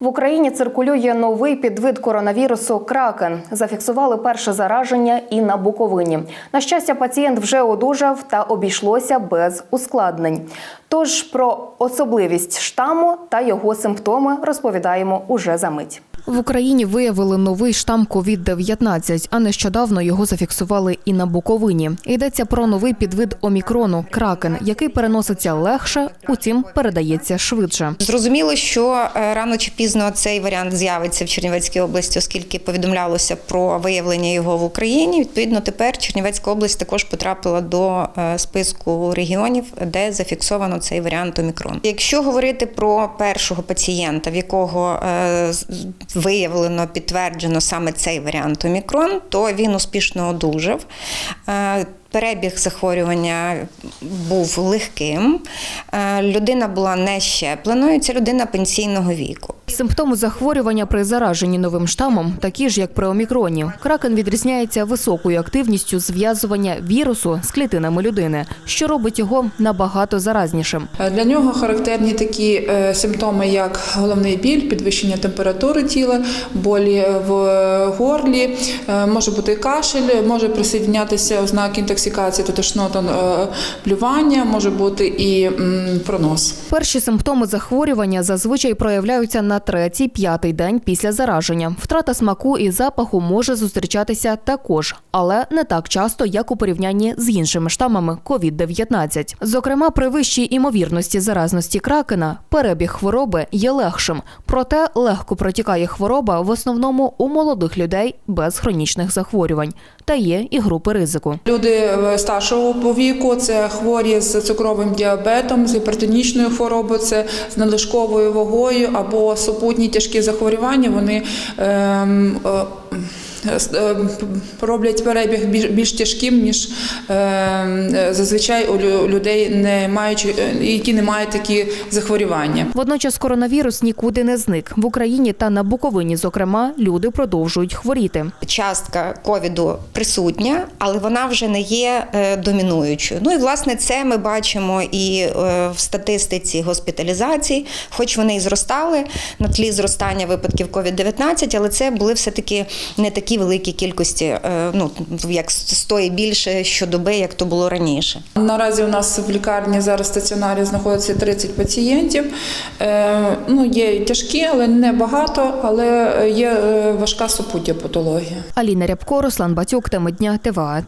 В Україні циркулює новий підвид коронавірусу кракен. Зафіксували перше зараження і на Буковині. На щастя, пацієнт вже одужав та обійшлося без ускладнень. Тож про особливість штаму та його симптоми розповідаємо уже за мить. В Україні виявили новий штам COVID-19, а нещодавно його зафіксували і на Буковині. Йдеться про новий підвид омікрону кракен, який переноситься легше, утім передається швидше. Зрозуміло, що е, рано чи пізно цей варіант з'явиться в Чернівецькій області, оскільки повідомлялося про виявлення його в Україні. Відповідно, тепер Чернівецька область також потрапила до е, списку регіонів, де зафіксовано цей варіант омікрон. Якщо говорити про першого пацієнта, в якого е, виявлено підтверджено саме цей варіант омікрон, то він успішно одужав. Перебіг захворювання був легким. Е, Людина була не щепленою. Це людина пенсійного віку. Симптоми захворювання при зараженні новим штамом такі ж, як при омікроні. Кракен відрізняється високою активністю зв'язування вірусу з клітинами людини, що робить його набагато заразнішим. Е, Для нього характерні такі е, симптоми, як головний біль, підвищення температури тіла, болі в горлі, може бути кашель, може присоединятися ознаки інтоксикації, то тошнота, е, плювання, може бути і пронос. Перші симптоми захворювання зазвичай проявляються на третій, п'ятий день після зараження. Втрата смаку і запаху може зустрічатися також, але не так часто, як у порівнянні з іншими штамами COVID-19. Зокрема, при вищій імовірності заразності кракена перебіг хвороби є легшим, проте легко протікає хвороба в основному у молодих людей без хронічних захворювань та є і групи ризику. Люди е, старшого віку це хворі з цукровим діабетом, з гіпертонічною хворобою, це з надлишковою вагою або супутні тяжкі захворювання. Вони ем, е, роблять перебіг більш, більш тяжким, ніж ем, е, зазвичай у людей, не маючи, е, які не мають такі захворювання. Водночас коронавірус нікуди не зник. В Україні та на Буковині, зокрема, люди продовжують хворіти. Частка ковіду присутня, але вона вже не є е, домінуючою. Ну і власне це ми бачимо і е, в статистиці госпіталізацій, хоч вони і зростали на тлі зростання випадків COVID-19, але це були все-таки не такі великі кількості, е, ну як стоїть і більше щодоби, як то було раніше. Наразі у нас в лікарні зараз стаціонарі знаходиться 30 пацієнтів. Е, ну, є тяжкі, але не багато, але є е, важка супуття патологія. Аліна Рябко, Руслан Батюк, теми дня ТВА.